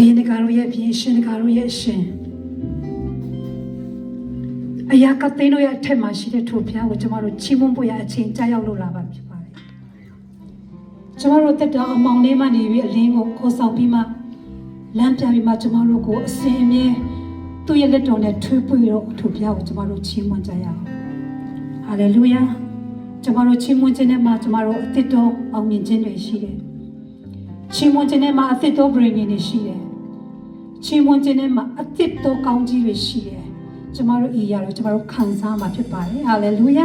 ဘင်းတကာတို့ရဲ့ဘင်းရှင်တကာတို့ရဲ့အရှင်အရာကသိန်းတို့ရဲ့အထက်မှာရှိတဲ့ထိုဘုရားကိုကျမတို့ချီးမွမ်းဖို့ရအချိန်ကြာရောက်လို့လာပါဖြစ်ပါတယ်ကျမတို့တက်တော်အမောင်လေးမှနေပြီးအလင်းကိုခေါ်ဆောင်ပြီးမှလမ်းပြပြီးမှကျမတို့ကိုအစဉ်အမြဲသူ့ရဲ့လက်တော်နဲ့ထွေးပွေတော့ထိုဘုရားကိုကျမတို့ချီးမွမ်းကြရအောင်ဟာလေလုယာကျမတို့ချီးမွမ်းခြင်းနဲ့မှကျမတို့အသစ်တော်အောင်မြင်ခြင်းတွေရှိတယ်ချီးမွမ်းခြင်းနဲ့မှအသစ်တော်ပြင်နေရှိတယ် ချီးမွမ်းခြင်းနဲ့မှအသစ်တော်ကောင်းကြီးတွေရှိတယ်ကျမတို့ဤရတော့ကျမတို့ခံစားမှာဖြစ်ပါတယ်ဟာလေလုယာ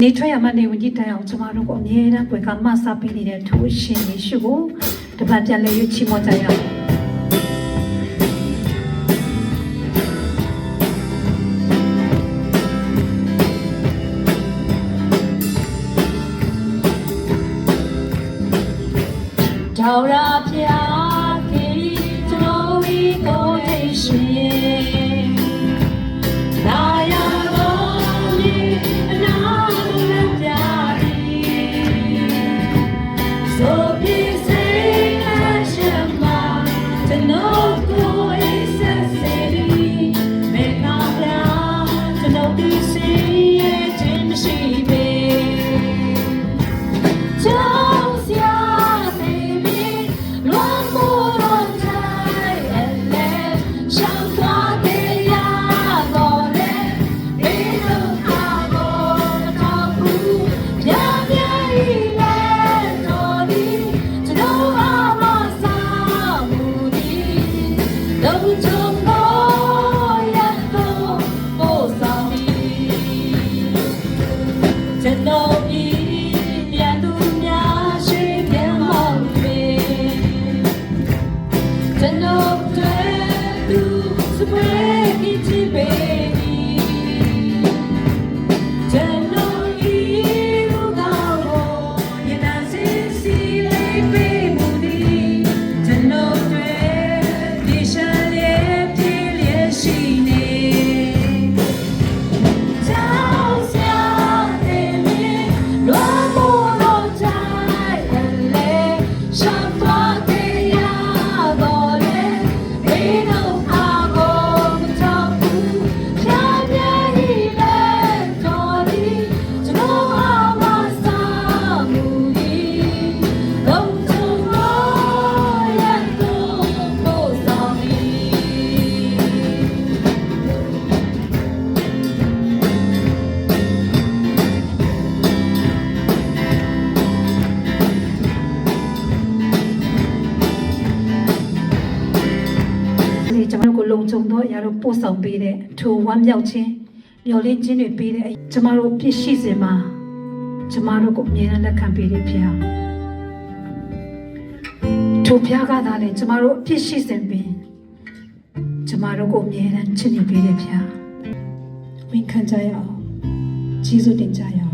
နေထွက်ရမှနေဝင်ကြီးတိုင်အောင်ကျမတို့ကိုအမြဲတမ်းပွေကမဆပ်ပေးနေတဲ့ထိုးရှင်ယေရှုကိုတပတ်ပြန်လဲရွချီးမွမ်းကြရအောင်တောင်ရာဖျား လုံခြုံသောအရာတို့ပို့ဆောင်ပေးတဲ့ထိုဝမ်းမြောက်ခြင်းမျော်လင့်ခြင်းတွေပေးတဲ့ကျမတို့ပြည့်ရှိစေမှာကျမတို့ကိုအမြဲတမ်းလက်ခံပေးတယ်ဖခင်ထိုဖခင်ကသာလေကျမတို့အပြည့်ရှိစေပင်ကျမတို့ကိုအမြဲတမ်းချစ်နေပေးတယ်ဖခင်ဝင့်ခံကြရအောင်ကျေးဇူးတင်ကြရအောင်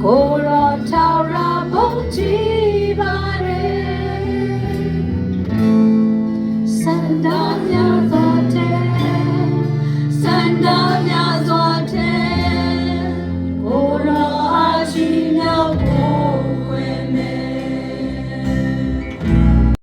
Go on, Tara, both